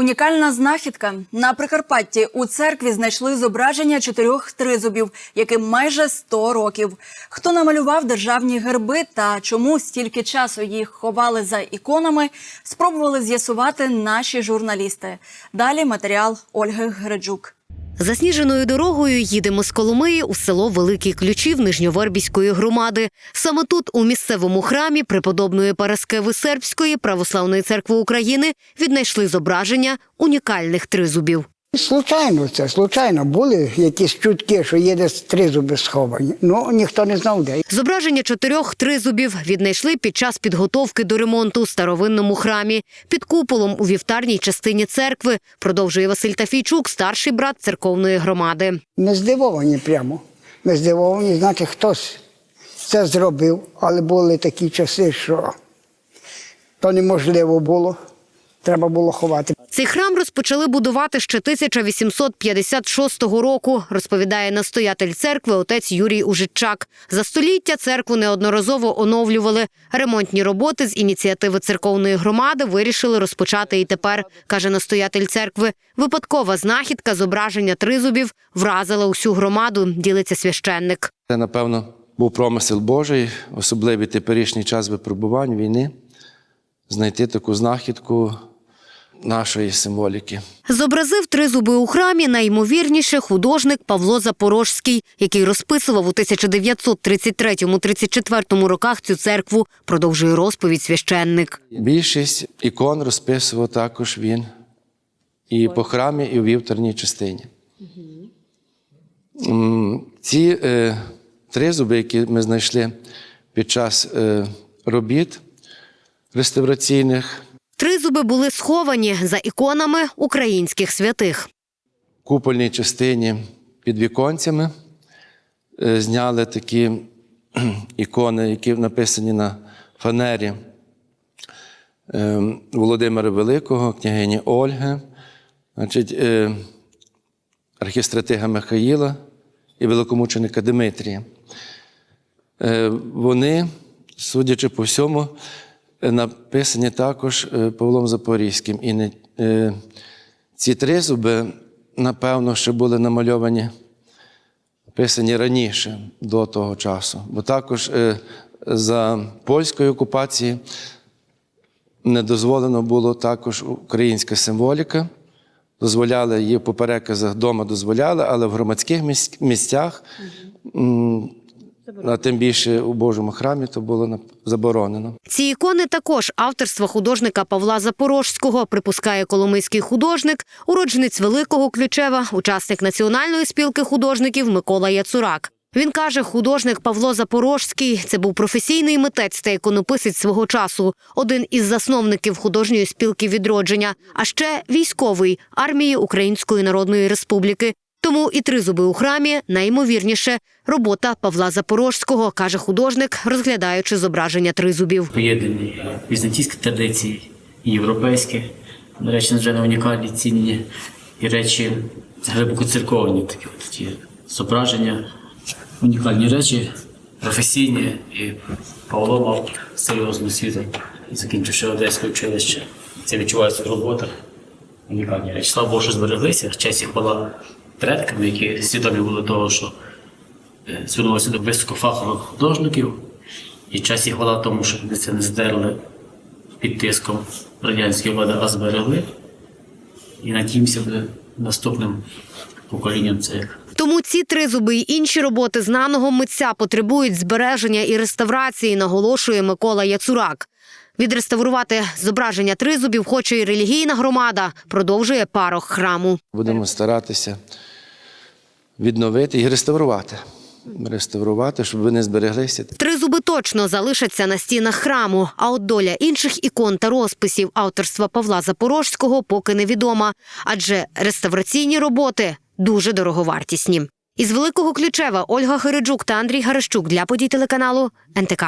Унікальна знахідка на Прикарпатті у церкві знайшли зображення чотирьох тризубів, яким майже 100 років. Хто намалював державні герби та чому стільки часу їх ховали за іконами, спробували з'ясувати наші журналісти. Далі матеріал Ольги Греджук. Засніженою дорогою їдемо з Коломиї у село Великий Ключів Нижньовербіської громади. Саме тут, у місцевому храмі преподобної Параскеви Сербської православної церкви України, віднайшли зображення унікальних тризубів. Случайно це, случайно. Були якісь чутки, що є десь три зуби сховані. Ну, ніхто не знав де. Зображення чотирьох тризубів віднайшли під час підготовки до ремонту у старовинному храмі під куполом у вівтарній частині церкви. Продовжує Василь Тафійчук, старший брат церковної громади. Не здивовані прямо. Не здивовані, значить, хтось це зробив, але були такі часи, що то неможливо було. Треба було ховати. Цей храм розпочали будувати ще 1856 року, розповідає настоятель церкви отець Юрій Ужичак. За століття церкву неодноразово оновлювали. Ремонтні роботи з ініціативи церковної громади вирішили розпочати і тепер, каже настоятель церкви. Випадкова знахідка зображення тризубів вразила усю громаду, ділиться священник. Це, напевно, був промисел Божий, особливий теперішній час випробувань війни, знайти таку знахідку нашої символіки. Зобразив тризуби у храмі найімовірніше художник Павло Запорожський, який розписував у 1933-34 роках цю церкву. Продовжує розповідь священник. Більшість ікон розписував також він і по храмі, і у вівторній частині. Ці е, тризуби, які ми знайшли під час е, робіт реставраційних, Тризуби були сховані за іконами українських святих. купольній частині під віконцями е, зняли такі ікони, які написані на фанері е, Володимира Великого, княгині Ольги, значить, е, архістратига Михаїла і великомученика Димитрія. Е, Вони, судячи по всьому, написані також е, Павлом Запорізьким. І не, е, ці три зуби, напевно, ще були намальовані, писані раніше до того часу. Бо також е, за польської окупації не дозволено було також українська символіка. Дозволяли її по переказах вдома дозволяли, але в громадських місцях, м, а тим більше у Божому храмі, то було заборонено. Ці ікони також авторства художника Павла Запорожського, припускає коломийський художник, уродженець Великого Ключева, учасник Національної спілки художників Микола Яцурак. Він каже, художник Павло Запорожський це був професійний митець та іконописець свого часу, один із засновників художньої спілки відродження, а ще військовий армії Української Народної Республіки. Тому і тризуби у храмі найімовірніше робота Павла Запорожського, каже художник, розглядаючи зображення тризубів. поєднані візантійські традиції і європейські, до речі, надзвичайно унікальні, цінні і речі глибоко церковні такі от ті зображення, унікальні речі, професійні. І Павло мав серйозну освіту закінчивши Одеське училище. Це відчувається в роботах. Унікальні речі. Слава Богу, що збереглися. Честь і хвала предкам, які свідомі були того, що е, звернулися до високофахових художників. І час і хвала тому, що вони це не здерли під тиском радянської влади, а зберегли. І надіємося буде наступним поколінням це як Тому ці тризуби й інші роботи знаного митця потребують збереження і реставрації, наголошує Микола Яцурак. Відреставрувати зображення тризубів хоче і релігійна громада, продовжує парох храму. Будемо старатися відновити і реставрувати. Реставрувати, щоб вони збереглися. Тризуби точно залишаться на стінах храму. А от доля інших ікон та розписів авторства Павла Запорожського поки невідома, адже реставраційні роботи дуже дороговартісні. Із Великого Ключева Ольга Хереджук та Андрій Гарищук для подій телеканалу НТК.